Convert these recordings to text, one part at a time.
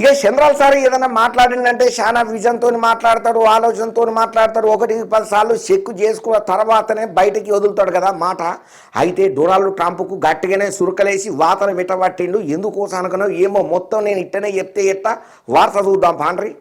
ఇక చంద్రాల సార్ ఏదైనా మాట్లాడిందంటే చాలా విజన్తో మాట్లాడతాడు ఆలోచనతో మాట్లాడతాడు. ఒకటి పది సార్లు చేసుకున్న తర్వాతనే బయటికి వదులుతాడు కదా మాట. అయితే డొనాల్డ్ ట్రంప్కు గట్టిగానే సురకలేసి వాతను విటబట్టిండు. ఎందుకోసం అనుకున్నావు? ఏమో మొత్తం నేను ఇట్టనే చెప్తే ఎత్త వార్త చూద్దాం పాండ్రి.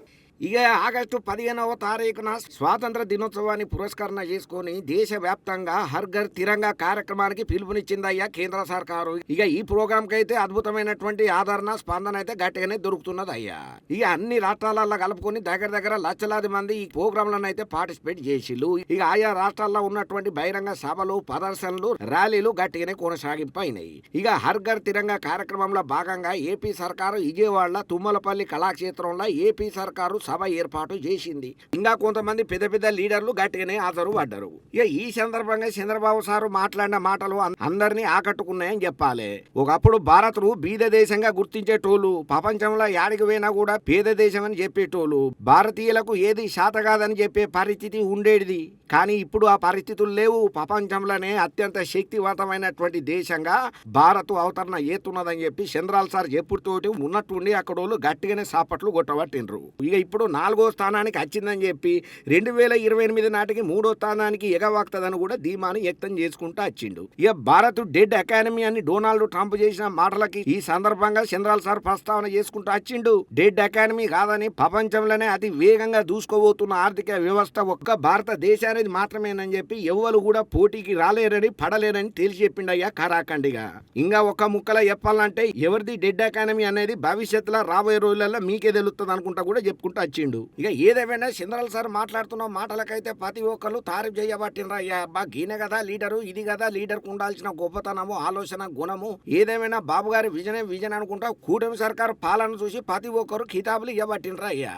ఇక ఆగస్టు పదిహేనవ తారీఖున స్వాతంత్ర దినోత్సవాన్ని పురస్కరణ చేసుకొని దేశవ్యాప్తంగా హర్ ఘర్ తిరంగా కార్యక్రమానికి పిలుపునిచ్చిందయ్యా కేంద్ర సర్కారు. ఇక ఈ ప్రోగ్రామ్ కైతే అయితే అద్భుతమైనటువంటి ఆదరణ స్పందన అయితే గట్టిగానే దొరుకుతున్నది అయ్యా ఇక అన్ని రాష్ట్రాలలో కలుపుకొని దగ్గర దగ్గర లక్షలాది మంది ఈ ప్రోగ్రాంలను అయితే పార్టిసిపేట్ చేసిళ్ళు. ఇక ఆయా రాష్ట్రాల్లో ఉన్నటువంటి బహిరంగ సభలు ప్రదర్శనలు ర్యాలీలు గట్టిగానే కొనసాగింపు అయినాయి ఇక హర్ ఘర్ తిరంగా కార్యక్రమంలో భాగంగా ఏపీ సర్కారు విజయవాడలో తుమ్మలపల్లి కళాక్షేత్రంలో ఏపీ సర్కారు సభ ఏర్పాటు చేసింది. ఇంకా కొంతమంది పెద్ద పెద్ద లీడర్లు గట్టిగానే ఆధారు పడ్డారు. ఇక ఈ సందర్భంగా చంద్రబాబు సారు మాట్లాడిన మాటలు అందరినీ ఆకట్టుకున్నాయని చెప్పాలి. ఒకప్పుడు భారత్ బీద దేశంగా గుర్తించేటోళ్ళు ప్రపంచంలో యాడికి పోయినా కూడా పేద దేశం అని చెప్పేటోళ్ళు భారతీయులకు ఏది శాత కాదని చెప్పే పరిస్థితి ఉండేది. కానీ ఇప్పుడు ఆ పరిస్థితులు లేవు. ప్రపంచంలోనే అత్యంత శక్తివంతమైనటువంటి దేశంగా భారత్ అవతరణ ఏతున్నదని చెప్పి చంద్రాల్ సార్ చెప్పుడుతోటి ఉన్నట్టుండి అక్కడ వాళ్ళు గట్టిగానే సాపట్లు కొట్టబట్టిండ్రు. ఇక ఇప్పుడు నాలుగో స్థానానికి వచ్చిందని చెప్పి రెండు వేల ఇరవై ఎనిమిది నాటికి మూడో స్థానానికి ఎగవాక్తదని కూడా ధీమాని వ్యక్తం చేసుకుంటూ వచ్చిండు ఇక భారత్ డెడ్ అకాడమీ అని డొనాల్డ్ ట్రంప్ చేసిన మాటలకి ఈ సందర్భంగా చంద్రాల్ సార్ ప్రస్తావన చేసుకుంటూ వచ్చిండు డెడ్ అకాడమీ కాదని ప్రపంచంలోనే అతి వేగంగా దూసుకోబోతున్న ఆర్థిక వ్యవస్థ ఒక్క భారతదేశానికి మాత్రమేనని చెప్పి ఎవ్వరు కూడా పోటీకి రాలేరని పడలేరని తేల్చి చెప్పిండయ్యా కరాఖండిగా ఇంకా ఒక ముక్కల చెప్పాలంటే ఎవరిది డెడ్ అకాడమీ అనేది భవిష్యత్తులో రాబోయే రోజులలో మీకే తెలుస్తుంది అనుకుంటా కూడా చెప్పుకుంటూ వచ్చిండు. ఇక ఏదేమైనా చంద్రాల్ సార్ మాట్లాడుతున్న మాటలకైతే ప్రతి ఒక్కరు తారీఫ్ చేయబట్టినరా అయ్యా అబ్బా గీనే కదా లీడరు ఇది కదా లీడర్ ఉండాల్సిన గొప్పతనము ఆలోచన గుణము. ఏదేమైనా బాబు గారి విజనే విజన్ అనుకుంటా కూటమి సర్కారు పాలన చూసి ప్రతి ఒక్కరు కితాబులు ఇవ్వబట్టినరా అయ్యా